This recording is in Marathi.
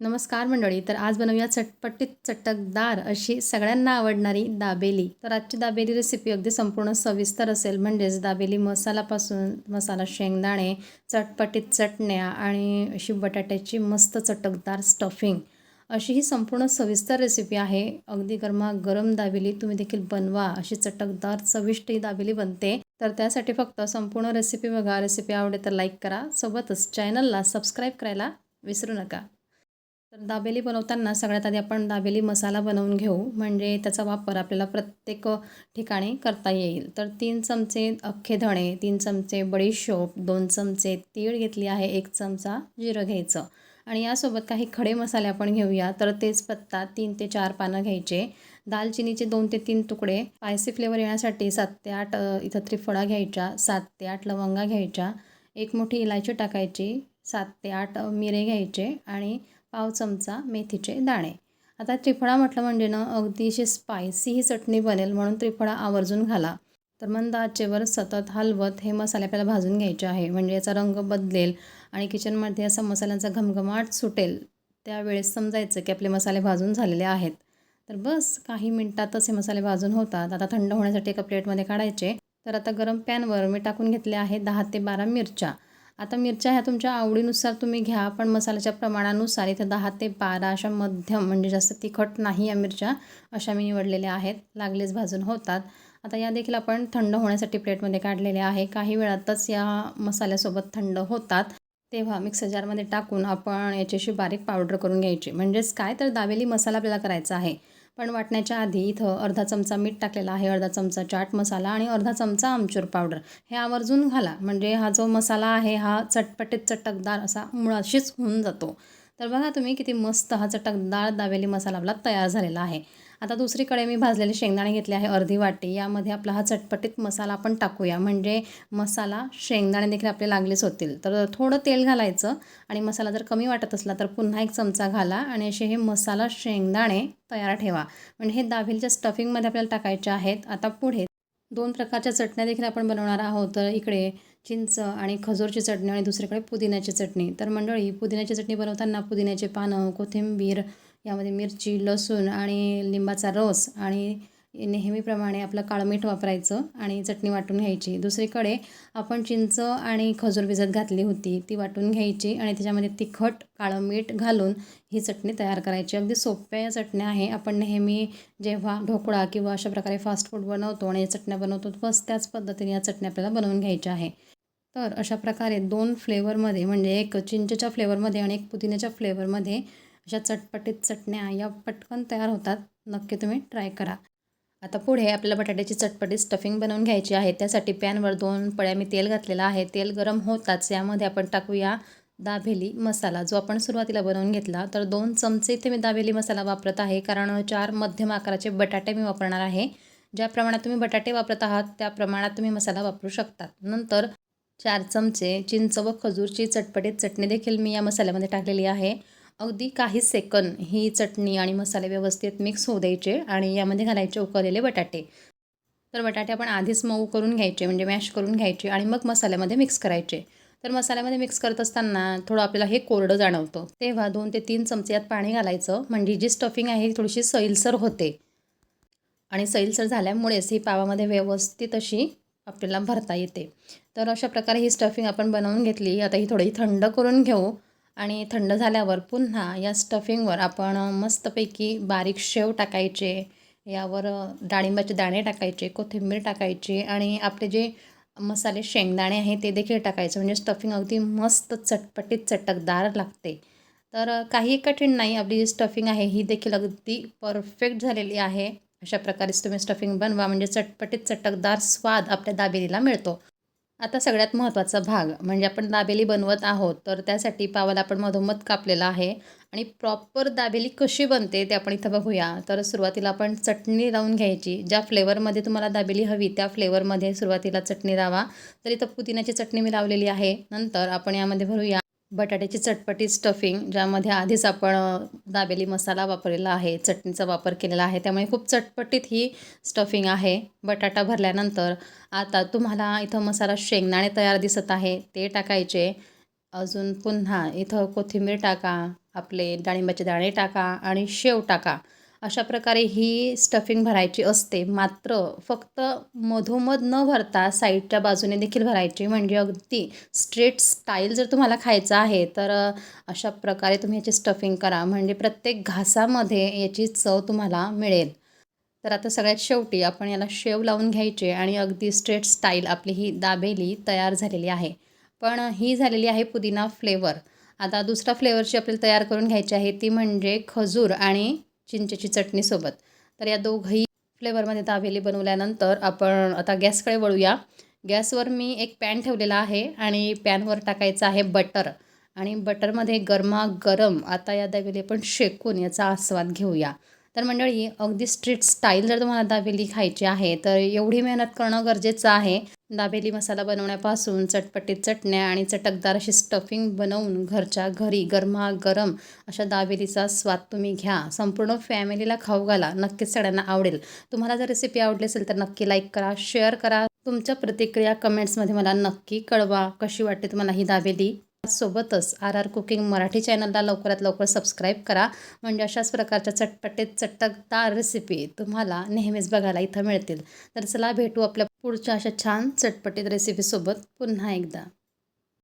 नमस्कार मंडळी तर आज बनवूया चटपटीत चटकदार अशी सगळ्यांना आवडणारी दाबेली. तर आजची दाबेली रेसिपी अगदी संपूर्ण सविस्तर असेल. म्हणजेच दाबेली मसालापासून मसाला शेंगदाणे चटपटीत चटण्या आणि अशी बटाट्याची मस्त चटकदार स्टफिंग अशी ही संपूर्ण सविस्तर रेसिपी आहे. अगदी गरमा गरम दाबेली तुम्ही देखील बनवा. अशी चटकदार चविष्ट ही दाबेली बनते. तर त्यासाठी फक्त संपूर्ण रेसिपी बघा. रेसिपी आवडे तर लाईक करा. सोबतच चॅनलला सबस्क्राईब करायला विसरू नका. तर दाबेली बनवताना सगळ्यात आधी आपण दाबेली मसाला बनवून घेऊ. म्हणजे त्याचा वापर आपल्याला प्रत्येक ठिकाणी करता येईल. तर तीन चमचे अख्खे धणे तीन चमचे बडीशोप दोन चमचे तीळ घेतली आहे एक चमचा जिरं घ्यायचं. आणि यासोबत काही खडे मसाले आपण घेऊया. तर तेजपत्ता तीन ते चार पानं घ्यायचे. दालचिनीचे दोन ते तीन तुकडे. स्पायसी फ्लेवर येण्यासाठी सात ते आठ इथं त्रिफळा घ्यायच्या. सात ते आठ लवंगा घ्यायच्या. एक मोठी इलायची टाकायची. सात ते आठ मिरे घ्यायचे. आणि पाव चमचा मेथीचे दाणे. आता त्रिफळा म्हटलं म्हणजे ना अगदीशी स्पायसी ही चटणी बनेल म्हणून त्रिफळा आवर्जून घाला. तर मंद आचेवर सतत हलवत हे मसाले आपल्याला भाजून घ्यायचे आहे. म्हणजे याचा रंग बदलेल आणि किचनमध्ये असा मसाल्यांचा घमघमाट सुटेल. त्यावेळेस समजायचं की आपले मसाले भाजून झालेले आहेत. तर बस काही मिनटातच हे मसाले भाजून होतात. आता थंड होण्यासाठी एका प्लेटमध्ये काढायचे. तर आता गरम पॅनवर मी टाकून घेतले आहे दहा ते बारा मिरच्या. आता मिरच्या ह्या तुमच्या आवडीनुसार तुम्ही घ्या पण मसाल्याच्या प्रमाणानुसार इथं दहा ते बारा अशा मध्यम म्हणजे जास्त तिखट नाही या मिरच्या अशा मी निवडलेल्या आहेत. लागलेच भाजून होतात. आता या देखील आपण थंड होण्यासाठी प्लेटमध्ये काढलेले आहे. काही वेळातच या मसाल्यासोबत थंड होतात. तेव्हा मिक्सर जारमध्ये टाकून आपण याच्याशी बारीक पावडर करून घ्यायची. म्हणजेच काय? तर दावेली मसाला आपल्याला करायचा आहे. पण वाटण्याच्या आधी इथं अर्धा चमचा मीठ टाकलेला आहे अर्धा चमचा चाट मसाला आणि अर्धा चमचा आमचूर पावडर. हे आवर्जून घाला. म्हणजे हा जो मसाला आहे हा चटपटीत चटकदार असा मुळाशीच होऊन जातो. तर बघा तुम्ही किती मस्त हा चटकदार दावेली मसाला आपला तयार झालेला आहे. आता दुसरीकडे मी भाजलेले शेंगदाणे घेतले आहे अर्धी वाटी. यामध्ये आपला हा चटपटीत मसाला आपण टाकूया. म्हणजे मसाला शेंगदाणे देखील आपले लागलेच होतील. तर थोडं तेल घालायचं आणि मसाला जर कमी वाटत असला तर पुन्हा एक चमचा घाला आणि असे हे मसाला शेंगदाणे तयार ठेवा. म्हणजे हे दाभिलच्या स्टफिंगमध्ये आपल्याला टाकायचे आहेत. आता पुढे दोन प्रकारच्या चटण्या देखील आपण बनवणार आहोत. तर इकडे चिंच आणि खजूरची चटणी आणि दुसरीकडे पुदिन्याची चटणी. तर मंडळी पुदिन्याची चटणी बनवताना पुदिन्याचे पानं कोथिंबीर यामध्ये मिरची लसूण आणि लिंबाचा रस आणि नेहमीप्रमाणे आपलं काळमीठ वापरायचं आणि चटणी वाटून घ्यायची. दुसरीकडे आपण चिंच आणि खजूर भिजत घातली होती ती वाटून घ्यायची आणि त्याच्यामध्ये तिखट काळं मीठ घालून ही चटणी तयार करायची. अगदी सोप्या चटण्या आहे. आपण नेहमी जेव्हा ढोकळा किंवा अशा प्रकारे फास्ट फूड बनवतो आणि या चटण्या बनवतो बस त्याच पद्धतीने या चटण्या आपल्याला बनवून घ्यायच्या आहे. तर अशा प्रकारे दोन फ्लेवरमध्ये म्हणजे एक चिंचेच्या फ्लेवरमध्ये आणि एक पुदिन्याच्या फ्लेवरमध्ये अशा चटपटीत चटण्या या पटकन तयार होतात. नक्की तुम्ही ट्राय करा. आता पुढे आपल्याला बटाट्याची चटपटीत स्टफिंग बनवून घ्यायची आहे. त्यासाठी पॅनवर दोन पळ्या मी तेल घातलेलं आहे. तेल गरम होताच यामध्ये आपण टाकूया दाभेली मसाला. जो आपण सुरुवातीला बनवून घेतला तर दोन चमचे इथे मी दाभेली मसाला वापरत आहे. कारण चार मध्यम आकाराचे बटाटे मी वापरणार आहे. ज्या प्रमाणात तुम्ही बटाटे वापरत आहात त्या प्रमाणात तुम्ही मसाला वापरू शकतात नंतर चार चमचे चिंच व खजूरची चटपटीत चटणी देखील मी या मसाल्यामध्ये टाकलेली आहे. अगदी काही सेकंद ही चटणी आणि मसाले व्यवस्थित मिक्स होऊ द्यायचे आणि यामध्ये घालायचे उकळलेले बटाटे. तर बटाटे आपण आधीच मऊ करून घ्यायचे म्हणजे मॅश करून घ्यायचे आणि मग मसाल्यामध्ये मिक्स करायचे. तर मसाल्यामध्ये मिक्स करत असताना थोडं आपल्याला हे कोरडं जाणवतं. तेव्हा दोन ते तीन चमचे यात पाणी घालायचं. म्हणजे जी स्टफिंग आहे ही थोडीशी सैलसर होते. आणि सैलसर झाल्यामुळेच ही पावामध्ये व्यवस्थित अशी आपल्याला भरता येते. तर अशा प्रकारे ही स्टफिंग आपण बनवून घेतली. आता ही थोडी थंड करून घेऊ. आणि थंड झाल्यावर पुन्हा या स्टफिंगवर आपण मस्तपैकी बारीक शेव टाकायचे यावर डाळिंबाचे दाणे टाकायचे कोथिंबीर टाकायची आणि आपले जे मसाले शेंगदाणे आहे ते देखील टाकायचे. म्हणजे स्टफिंग अगदी मस्त चटपटीत चटकदार लागते. तर काही कठीण नाही आपली जी स्टफिंग आहे ही देखील अगदी परफेक्ट झालेली आहे. अशा प्रकारेच तुम्ही स्टफिंग बनवा. म्हणजे चटपटीत चटकदार स्वाद आपल्या दाबेलीला मिळतो. आता सगळ्यात महत्त्वाचा भाग म्हणजे आपण दाबेली बनवत आहोत तर त्यासाठी पावाला आपण मधोमध कापलेला आहे आणि प्रॉपर दाबेली कशी बनते ते आपण इथं बघूया. तर सुरुवातीला आपण चटणी लावून घ्यायची. ज्या फ्लेवरमध्ये तुम्हाला दाबेली हवी त्या फ्लेवरमध्ये सुरुवातीला चटणी लावा. तर इथं पुदिन्याची चटणी मी लावलेली आहे. नंतर आपण यामध्ये भरूया. बटाट्याची चटपटी स्टफिंग ज्यामध्ये आधीच आपण दाबेली मसाला वापरलेला आहे चटणीचा वापर केलेला आहे त्यामुळे खूप चटपटीत ही स्टफिंग आहे. बटाटा भरल्यानंतर आता तुम्हाला इथं मसाला शेंगदाणे तयार दिसत आहे ते टाकायचे. अजून पुन्हा इथं कोथिंबीर टाका आपले डाळिंबाचे दाणे टाका आणि शेव टाका. अशा प्रकारे ही स्टफिंग भरायची असते. मात्र फक्त मधोमध न भरता साईडच्या बाजूने देखील भरायची. म्हणजे अगदी स्ट्रेट स्टाईल जर तुम्हाला खायचं आहे तर अशा प्रकारे तुम्ही याची स्टफिंग करा. म्हणजे प्रत्येक घासामध्ये याची चव तुम्हाला मिळेल. तर आता सगळ्यात शेवटी आपण याला शेव लावून घ्यायचे आणि अगदी स्ट्रेट स्टाईल आपली ही दाबेली तयार झालेली आहे. पण ही झालेली आहे पुदिना फ्लेवर आता दुसरा फ्लेवरची आपल्याला तयार करून घ्यायची आहे ती म्हणजे खजूर आणि चिंचेची चटणीसोबत तर या दोघंही फ्लेवरमध्ये दाबेली बनवल्यानंतर आपण आता गॅसकडे वळूया. गॅसवर मी एक पॅन ठेवलेला आहे आणि पॅनवर टाकायचं आहे बटर आणि बटरमध्ये गरमागरम आता या दाबेली आपण शेकून याचा आस्वाद घेऊया. तर मंडळी अगदी स्ट्रीट स्टाईल जर तुम्हाला दाबेली खायची आहे तर एवढी मेहनत करणं गरजेचं आहे. दाबेली मसाला बनवण्यापासून चटपटीत चटण्या आणि चटकदार अशी स्टफिंग बनवून घरच्या घरी गरमागरम अशा दाबेलीचा स्वाद तुम्ही घ्या. संपूर्ण फॅमिलीला खाऊ घाला. नक्कीच सगळ्यांना आवडेल. तुम्हाला जर रेसिपी आवडली असेल तर नक्की लाईक करा शेअर करा. तुमच्या प्रतिक्रिया कमेंट्समध्ये मला नक्की कळवा. कशी वाटते तुम्हाला ही दाबेली? सोबतच आर आर कुकिंग मराठी चॅनलला लवकरात लवकर सबस्क्राईब करा. म्हणजे अशाच प्रकारच्या चटपटीत चटकदार रेसिपी तुम्हाला नेहमीच बघायला इथं मिळतील. तर चला भेटू आपल्या पुढच्या अशा छान चटपटीत रेसिपीसोबत पुन्हा एकदा.